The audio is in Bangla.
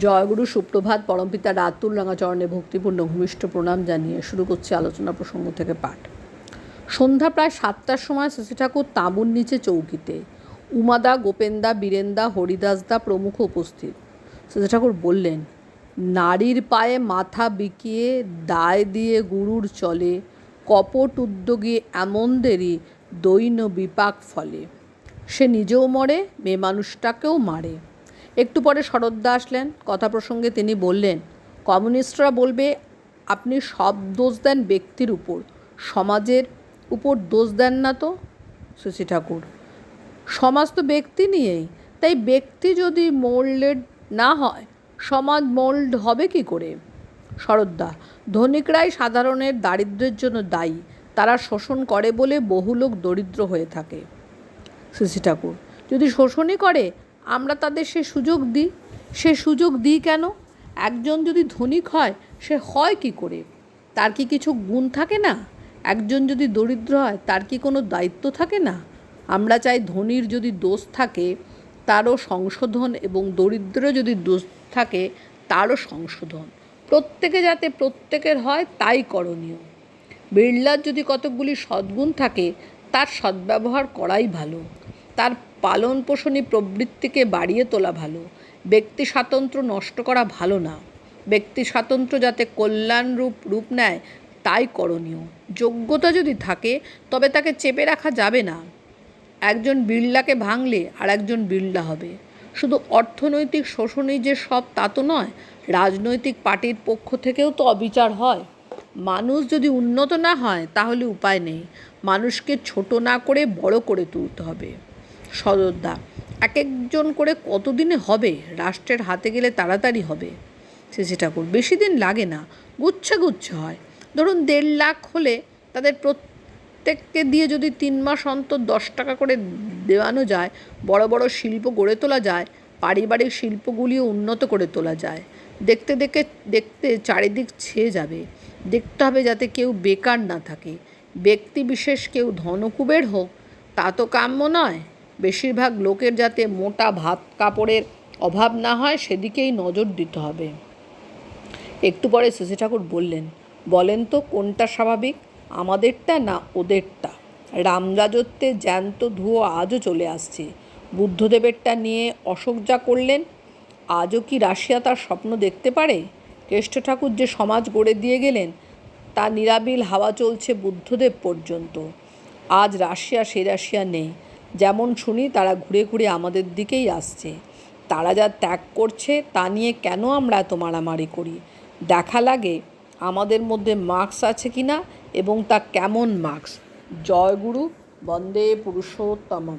জয়গুরু সুপ্রভাত, পরমপিতা রাতুল রাঙাচরণে ভক্তিপূর্ণ ভূমিষ্ঠ প্রণাম জানিয়ে শুরু করছি আলোচনা প্রসঙ্গ থেকে পাঠ। সন্ধ্যা প্রায় সাতটার সময় শশী ঠাকুর তাঁবুর নিচে চৌকিতে উমাদা, গোপেন্দা, বীরেন্দা হরিদাসদা প্রমুখ উপস্থিত। শশী ঠাকুর বললেন, নারীর পায়ে মাথা বিকিয়ে দায় দিয়ে গুরুর চলে, কপট উদ্যোগী এমনদেরই দৈন বিপাক ফলে। সে নিজেও মরে, মেয়ে মানুষটাকেও মারে। একটু পরে শরদ্দা আসলেন, কথা প্রসঙ্গে তিনি বললেন, কমিউনিস্টরা বলবে, আপনি সব দোষ দেন ব্যক্তির উপর, সমাজের উপর দোষ দেন না তো? শশী ঠাকুর, সমাজ তো ব্যক্তি নিয়েই, তাই ব্যক্তি যদি মোল্ডেড না হয়, সমাজ মোল্ড হবে কি করে? শরদ্দা ধনিকরাই সাধারণের দারিদ্র্যের জন্য দায়ী, তারা শোষণ করে বলে বহু লোক দরিদ্র হয়ে থাকে। শশী ঠাকুর, যদি শোষণই করে আমরা তাদের সে সুযোগ দিই। সে সুযোগ দিই কেন? একজন যদি ধনিক হয়, সে হয় কি করে? তার কি কিছু গুণ থাকে না? একজন যদি দরিদ্র হয়, তার কি কোনো দায়িত্ব থাকে না? আমরা চাই ধনির যদি দোষ থাকে, তারও সংশোধন এবং দরিদ্র যদি দোষ থাকে, তারও সংশোধন। প্রত্যেকে যাতে প্রত্যেকের হয়, তাই করণীয়। বিড়লার যদি কতকগুলি সদ্গুণ থাকে, তার সদ্ব্যবহার করাই ভালো। তার পালন পোষণী প্রবৃত্তিকে বাড়িয়ে তোলা ভালো। ব্যক্তি স্বাতন্ত্র্য নষ্ট করা ভালো না। ব্যক্তি স্বাতন্ত্র্য যাতে কল্যাণরূপ রূপ নেয়, তাই করণীয়। যোগ্যতা যদি থাকে, তবে তাকে চেপে রাখা যাবে না। একজন বিড়লাকে ভাঙলে আর একজন বিড়লা হবে। শুধু অর্থনৈতিক শোষণই যে সব, তা তো নয়, রাজনৈতিক পার্টির পক্ষ থেকেও তো অবিচার হয়। মানুষ যদি উন্নত না হয়, তাহলে উপায় নেই। মানুষকে ছোট না করে বড় করে তুলতে হবে। সদরদা এক একজন করে কতদিনে হবে? রাষ্ট্রের হাতে গেলে তাড়াতাড়ি হবে। শেষে ঠাকুর বেশি দিন লাগে না। গুচ্ছে গুচ্ছে হয়। ধরুন দেড় লাখ হলে তাদের প্রত্যেককে দিয়ে যদি তিন মাস অন্তর দশ টাকা করে দেওয়ানো যায়, বড় বড় শিল্প গড়ে তোলা যায়, পারিবারিক শিল্পগুলিও উন্নত করে তোলা যায়। দেখতে দেখে, দেখতে চারিদিক ছেয়ে যাবে। দেখতে হবে যাতে কেউ বেকার না থাকে। ব্যক্তি বিশেষ কেউ ধনকুবের হোক, তা তো কাম্য নয়। বেশিরভাগ লোকের যাতে মোটা ভাত কাপড়ের অভাব না হয়, সেদিকেই নজর দিতে হবে। একটু পরে শশী ঠাকুর বললেন, বলেন তো কোনটা স্বাভাবিক, আমাদেরটা না ওদেরটা? রামরাজত্বে জ্যান্ত ধুয়ো আজও চলে আসছে। বুদ্ধদেবেরটা নিয়ে অশোক যা করলেন, আজও কি রাশিয়া তার স্বপ্ন দেখতে পারে? কেষ্ট ঠাকুর যে সমাজ গড়ে দিয়ে গেলেন, তা নিরাবিল হাওয়া চলছে বুদ্ধদেব পর্যন্ত। আজ রাশিয়া সে রাশিয়া নেই। যেমন শুনি তারা ঘুরে ঘুরে আমাদের দিকেই আসছে। তারা যা ত্যাগ করছে তা নিয়ে কেন আমরা এত মারামারি করি? দেখা লাগে আমাদের মধ্যে মার্কস আছে কি না এবং তা কেমন মার্কস? জয়গুরু বন্দে পুরুষোত্তমম।